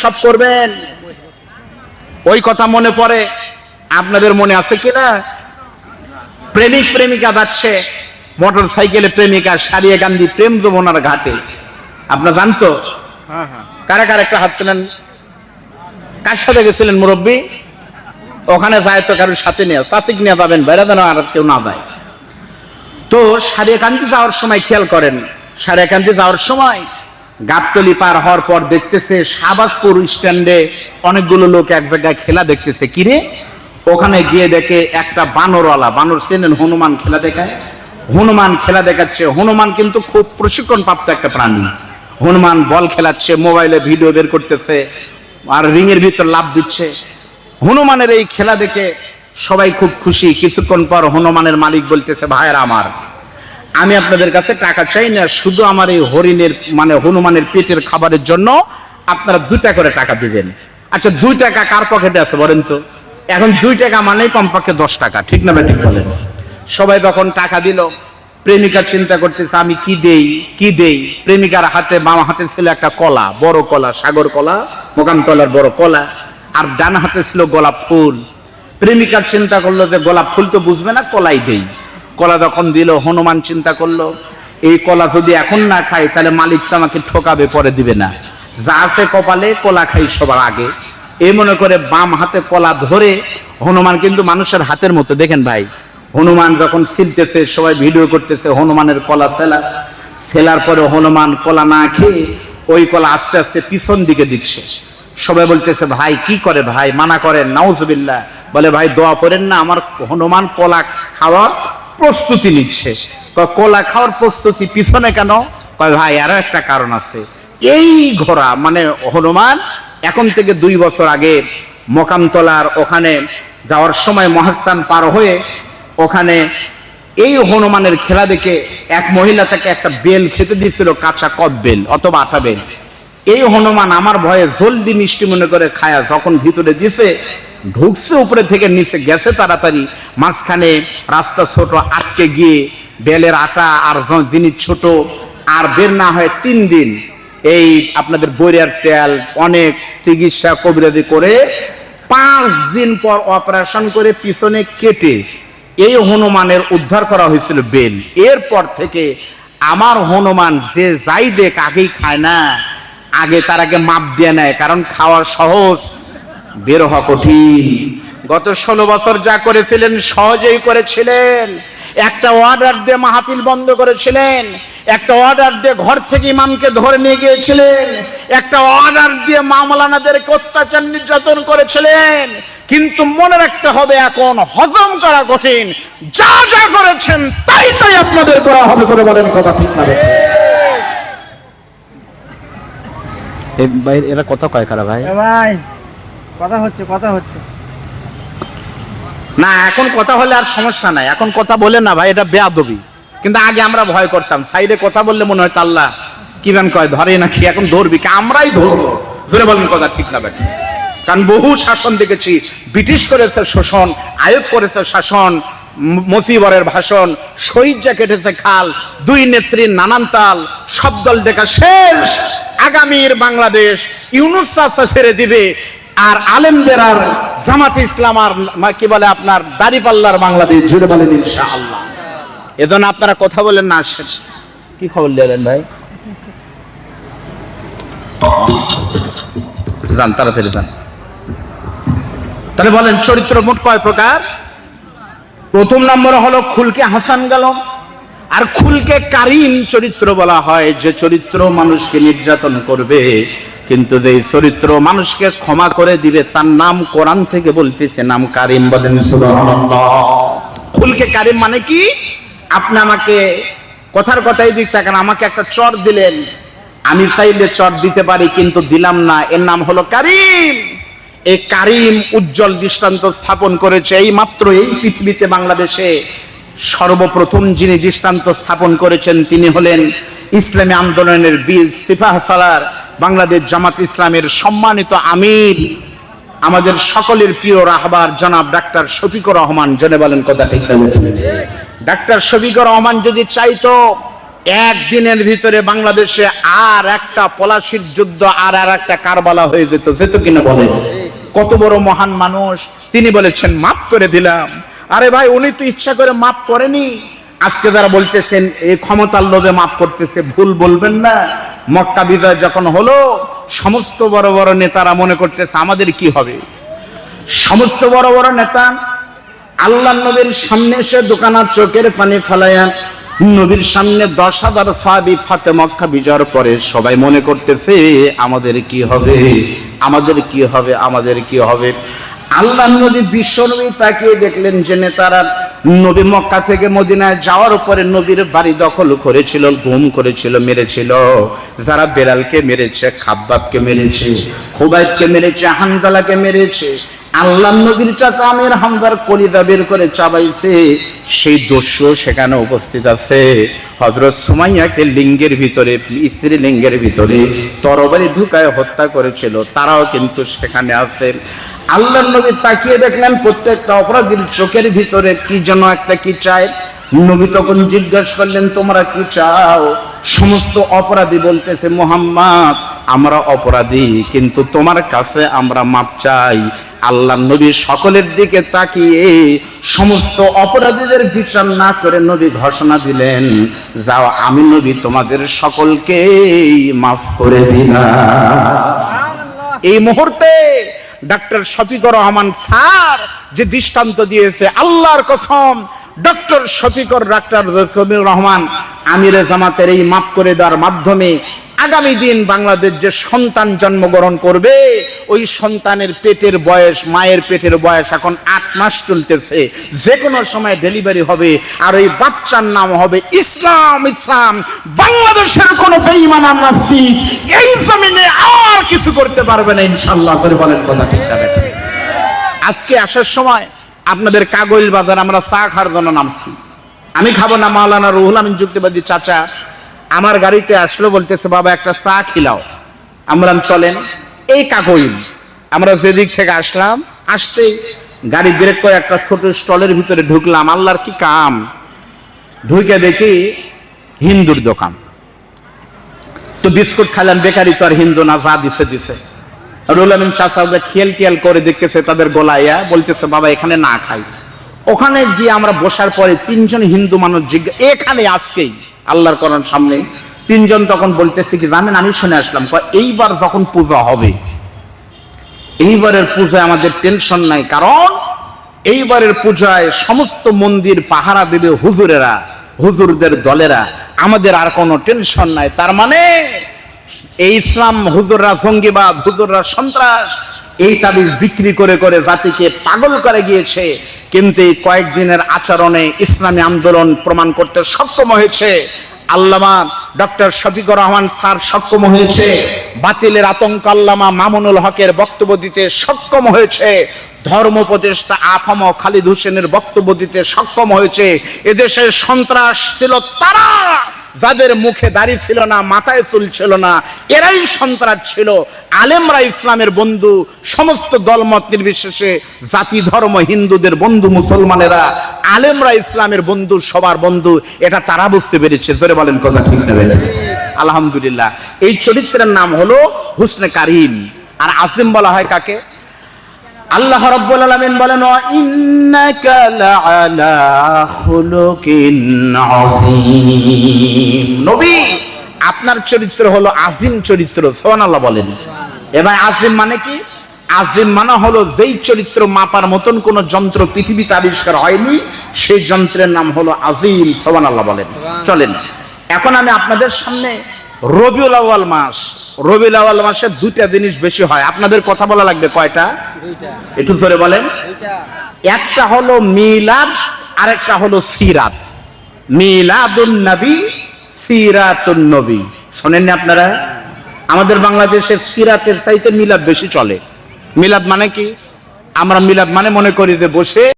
সব করবেন। ওই কথা মনে পড়ে আপনাদের মনে আছে কিনা? প্রেমিক প্রেমিকা যাচ্ছে মোটর সাইকেলে প্রেমিকা সারিয়ে গান্ধী প্রেম যমুনার ঘাটে। আপনার জানতো? কারা কারা একটা হাত তোলেন? কার সাথে গেছিলেন মুরব্বী? ওখানে যায় তো কারোর সাথে নিয়ে চাষিক নিয়ে যাবেন বাইরে যেন আর কেউ না যায়। তো সারিয়াকান্দি যাওয়ার সময় খেয়াল করেন সারিয়াকান্দি যাওয়ার সময় গাবতলি পার হওয়ার পর দেখতেছে শাহবাজপুর স্ট্যান্ডে অনেকগুলো লোক এক জায়গায় খেলা দেখতেছে। কিরে ওখানে গিয়ে দেখে একটা বানরওয়ালা, বানর চেনেন হনুমান খেলা দেখায়। হনুমান খেলা দেখাচ্ছে। হনুমান কিন্তু খুব প্রশিক্ষণ প্রাপ্ত একটা প্রাণী। হনুমান বল খেলাচ্ছে, মোবাইলে ভিডিও বের করতেছে আর রিংয়ের ভিতর লাভ দিচ্ছে। হনুমানের এই খেলা দেখে সবাই খুব খুশি। কিছুক্ষণ পর হনুমানের মালিক বলতেছে, ভাইয়ের আমার আমি আপনাদের কাছে টাকা চাই না, শুধু আমার এই হরিণের মানে হনুমানের পেটের খাবারের জন্য আপনারা দুটা করে টাকা দিবেন। আচ্ছা দুই টাকা কার পকেটে আছে বলেন তো? এখন দুই টাকা মানেই কমপক্ষে দশ টাকা, ঠিক না ঠিক বলেন? সবাই তখন টাকা দিল। প্রেমিকা চিন্তা করতেছে, আমি কি দেই কি দেই? প্রেমিকার হাতে, বাম হাতে ছিল একটা কলা, বড় কলা, সাগর কলা মোকামতলার বড় কলা, আর ডান হাতে ছিল গোলাপ ফুল। প্রেমিকার চিন্তা করল যে গোলাপ ফুল তো বুঝবে না, কলাই দেই। কলা যখন দিল, হনুমান চিন্তা করল, এই কলা যদি এখন না খাই, তাহলে মালিক তো আমাকে ঠকাবে, পরে দিবে না। যা আছে কপালে, কলা খাই সবার আগে। এই মনে করে বাম হাতে কলা ধরে হনুমান কিন্তু মানুষের হাতের মতো। দেখেন ভাই, হনুমান যখন ছিলতেছে, সবাই ভিডিও করতেছে হনুমানের কলা ছেলা। ছেলার পরে হনুমান কলা না খেয়ে ওই কলা আস্তে আস্তে পিছন দিকে দিচ্ছে। সবাই বলতেছে, ভাই, কি করে ভাই? মানা করেন নাউজবিল্লাহ। বলে, ভাই, দোয়া করেন না, আমার হনুমান কলা খাওয়ার প্রস্তুতি নিচ্ছে। কলা খাওয়ার প্রস্তুতি, পিছনে কেন? কয়, ভাই, আরও একটা কারণ আছে। এই ঘোড়া মানে হনুমান, এখন থেকে দুই বছর আগে মকামতলার ওখানে যাওয়ার সময় মহাস্থান পার হয়ে ওখানে এই হনুমানের খেলা দেখে এক মহিলা তাকে একটা বেল খেতে দিয়েছিল, কাঁচা কদ বেল অথবা আটা বেল। এই হনুমান আমার ভয়ে জলদি মিষ্টি মনে করে খায়া যখন ভিতরে দিছে ঢুকছে উপরে থেকে, নিচে গেছে তাড়াতাড়ি। মাঝখানে রাস্তা ছোট, আটকে গিয়ে বেলের আটা আর জিনিস ছোট, আর বের না হয় তিন দিন। এই আপনাদের বইয়ের তেল, অনেক চিকিৎসা কবিরাজি করে পাঁচ দিন পর অপারেশন করে পিছনে কেটে এই হনুমানের উদ্ধার করা হয়েছিল বেল। এরপর থেকে আমার হনুমান যে যাই দেখ আগেই খায় না, আগে তার আগে মাপ দিয়ে নেয়, কারণ খাওয়া সহজ। বের হওয়া কঠিন। গত ষোলো বছর যা করেছিলেন সহজেই করেছিলেন। একটা অর্ডার দিয়ে মাহফিল বন্ধ করেছিলেন। একটা অর্ডার দিয়ে ঘর থেকে ইমামকে ধরে নিয়ে গিয়েছিলেন। একটা অর্ডার দিয়ে মামলানাদেরকে অত্যাচার নির্যাতন করেছিলেন। কিন্তু মনে রাখতে হবে এখন হজম করা কঠিন। যা যা করেছেন তাই তাই আপনাদের করা হবে করে বলেন কথা ঠিক না এরা কথা কয় কারা ভাই? ভাই না, এখন কথা হলে আর সমস্যা নাই। এখন কথা বলে না ভাই, এটা বেয়াদবি। কিন্তু আগে আমরা ভয় করতাম। সাইডে কথা বললে মনে হয় কি কয়, ধরে নাকি? এখন ধরবি কি? আমরাই ধরবো। কথা ঠিক না বেটি কারণ বহু শাসন দেখেছি। ব্রিটিশ করেছে শোষণ, আয়োগ করেছে শাসন মসিবরের ভাষণ শহীদ যা কেটেছে খাল, দুই নেত্রীর নানান তাল, সব দল দেখা শেষ। আগামীর বাংলাদেশ ইউনুস ছেড়ে দিবে। আর আলেমদের আর জামাত ইসলাম আর কি বলে আপনার দাড়িপাল্লার বাংলাদেশ জুড়ে বলেন ইনশাআল্লাহ। এজন্য আপনারা কথা বলেন না আসেন। কি খবর দিলেন ভাই? যান তাড়াতাড়ি যান। তাহলে বলেন চরিত্র মোট কয় প্রকার? প্রথম নম্বর হলো খুলকে হাসান গেল। আর খুলকে কারিম চরিত্র বলা হয় যে চরিত্র মানুষকে নির্যাতন করবে কিন্তু যে চরিত্র মানুষকে ক্ষমা করে দিবে, তার নাম কোরআন থেকে বলতেছে, নাম কারিম বলেন খুলকে কারিম মানে কি? আপনি আমাকে কথার কথাই দিক থাকেন আমাকে একটা চর দিলেন। আমি চাইলে চর দিতে পারি, কিন্তু দিলাম না। এর নাম হলো কারিম। এই কারিম উজ্জ্বল দৃষ্টান্ত স্থাপন করেছে এই মাত্র এই পৃথিবীতে, বাংলাদেশে। সর্বপ্রথম যিনি দৃষ্টান্ত স্থাপন করেছেন, তিনি হলেন ইসলামী আন্দোলনের বীর সিফাহ সালার। বাংলাদেশ জামাত ইসলামের সম্মানিত আমির, আমাদের সকলের প্রিয় রাহবার জনাব ডাক্তার শফিকুর রহমান, জনে বলেন কথা ঠিক ডাক্তার শফিকুর রহমান যদি চাইতো একদিনের ভিতরে বাংলাদেশে আর একটা পলাশির যুদ্ধ, আর আর একটা কারবালা হয়ে যেত যেত কিনা বলেন? কত বড় মহান মানুষ, তিনি বলেছেন, মাফ করে দিলাম। আরে ভাই, উনি তো ইচ্ছা করে মাফ করেনি। আজকে যারা বলতেছেন এই ক্ষমতার লোভে মাফ করতেছে, ভুল বলবেন না। মক্কা বিজয় যখন হলো, সমস্ত বড় বড় নেতারা মনে করতেছে, আমাদের কি হবে? সমস্ত বড় বড় নেতা আল্লাহ নবীর সামনে এসে দোকানার চোখের পানি ফেলাইয়া, নবীর সামনে দশ হাজার সাহাবি ফাতে মক্কা বিজয়ের পরে সবাই মনে করতেছে, আমাদের কি হবে? আমাদের কি হবে? আমাদের কি হবে? আল্লাহ নবী বিশ্বনবী তাকিয়ে দেখলেন যে নেতারা নবী মক্কা থেকে মদিনায় যাওয়ার উপরে নবীর বাড়ি দখল করেছিল, গুম করেছিল, মেরেছিল। যারা বেলালকে মেরেছে, খাব্বাবকে মেরেছে, খুবাইবকে মেরেছে, হানজালাকে মেরেছে আল্লাহ নবীর চাচা আমির হামদার কলিদা বের করে চাবাইছে। সেই দস্যু সেখানে উপস্থিত আছে। হজরত সুমাইয়াকে লিঙ্গের ভিতরে স্ত্রী লিঙ্গের ভিতরে তরবারি ঢুকায় হত্যা করেছিল, তারাও কিন্তু সেখানে আছে। আল্লাহ নবী তাকিয়ে দেখলেন প্রত্যেকটা অপরাধীর চোখের ভিতরে কি যেন একটা কি চায়। নবী তখন জিজ্ঞাসা করলেন, তোমরা কি চাও? সমস্ত অপরাধী বলতেছে, মোহাম্মদ, আমরা অপরাধী, কিন্তু তোমার কাছে আমরা মাপ চাই। আল্লাহ নবী সকলের দিকে তাকিয়ে সমস্ত অপরাধীদের বিচার না করে নবী ঘোষণা দিলেন, যাও, আমি নবী তোমাদের সকলকে মাফ করে দিলাম। এই মুহূর্তে ডক্টর শফিকুর রহমান স্যার যে দৃষ্টান্ত দিয়েছে, আল্লাহর কসম ডক্টর শফিকুর, ডাক্তার রহমান, আমিরে জামাতের এই মাফ করে দেওয়ার মাধ্যমে আগামী দিন বাংলাদেশ যে সন্তান জন্মগ্রহণ করবে, ওই সন্তানের পেটের বয়স, মায়ের পেটের বয়স এখন আট মাস চলতেছে। যে কোনো সময় ডেলিভারি হবে, আর ওই বাচ্চার নাম হবে ইসলাম ইসলাম। বাংলাদেশের কোনো বেঈমান নাস্তিক এই জমিনে আর কিছু করতে পারবে না ইনশাল্লাহ করে বলেন কথা ঠিক আজকে আসার সময় আপনাদের কাগজ বাজার আমরা চা খাওয়ার জন্য নামছি। আমি খাব না মাওলানা রুহুল আমিন যুক্তিবাদী চাচা। আমার গাড়িতে আসলো, বলতেছে, বাবা, একটা চা খিলাও। আমরা চলেন, এই কাগজ আমরা যেদিক থেকে আসলাম, আসতেই গাড়ি ব্রেক করে একটা ছোট স্টলের ভিতরে ঢুকলাম। আল্লাহর কি কাম? ঢুকে দেখি হিন্দুর দোকান। তো বিস্কুট খাইলাম, বেকারি তো আর হিন্দু না, যা দিছে দিছে। রুল আমিন খেয়াল টিয়াল করে দেখতেছে তাদের গলাইয়া বলতেছে, বাবা, এখানে না খাই। ওখানে গিয়ে আমরা বসার পরে তিনজন হিন্দু মানুষ জিজ্ঞাসা, এখানে আজকেই? আল্লাহর করার সামনে। তিনজন তখন বলতেছে কি, জানেন, আমি শুনে আসলাম। এইবার যখন পূজা হবে, এইবারের পূজায় আমাদের টেনশন নাই। কারণ এইবারের পূজায় সমস্ত মন্দির পাহারা দেবে হুজুরেরা, হুজুরদের দলেরা। আমাদের আর কোনো টেনশন নাই। তার মানে এই ইসলাম হুজুররা জঙ্গিবাদ, হুজুররা সন্ত্রাস। এই তাবিজ বিক্রি করে করে জাতিকে পাগল করে গিয়েছে। কিন্তু এই কয়েকদিনের আচরণে ইসলামী আন্দোলন প্রমাণ করতে সক্ষম হয়েছে। আল্লামা ডক্টর শফিকুর রহমান স্যার সক্ষম হয়েছে। বাতিলের আতঙ্ক আল্লামা মামুনুল হকের বক্তব্য দিতে সক্ষম হয়েছে। ধর্ম উপদেষ্টা আফাম খালিদ হোসেনের বক্তব্য দিতে সক্ষম হয়েছে। এদেশের সন্ত্রাস ছিল তারা। যাদের মুখে দাড়ি ছিল না, মাথায় চুল ছিল না, এরাই সন্ত্রাস ছিল। আলেমরা ইসলামের বন্ধু, সমস্ত দলমত নির্বিশেষে জাতি, ধর্ম, হিন্দুদের বন্ধু, মুসলমানেরা। আলেমরা ইসলামের বন্ধু, সবার বন্ধু, এটা তারা বুঝতে পেরেছে। জোরে বলেন কথা ঠিক নেবে আলহামদুলিল্লাহ। এই চরিত্রের নাম হলো হুসনে কারিম। আর আসিম বলা হয় কাকে? আল্লাহ রাব্বুল আলামিন বলেন ইন্নাকা লাআলা খুলুকিন আযীম। নবী, আপনার চরিত্র হলো আজিম চরিত্র, সুবহানাল্লাহ বলেন। এবার আজিম মানে কি? আজিম মানে হলো যেই চরিত্র মাপার মতন কোন যন্ত্র পৃথিবীতে আবিষ্কার হয়নি, সেই যন্ত্রের নাম হলো আজিম, সুবহানাল্লাহ বলেন। চলেন, এখন আমি আপনাদের সামনে রবিউল আউয়াল মাস। রবিউল আউয়াল মাসে দুইটা জিনিস বেশি হয়। আপনাদের কথা বলা লাগবে কয়টা? দুইটা। একটু জোরে বলেন। দুইটা। একটা হলো মিলাদ আর একটা হলো সিরাত। মিলাদুন নবী সিরাতুন নবী। শোনেননি আপনারা? আমাদের বাংলাদেশের সিরাতের চাইতে মিলাদ বেশি চলে। মিলাদ মানে কি? আমরা মিলাদ মানে মনে করি যে বসে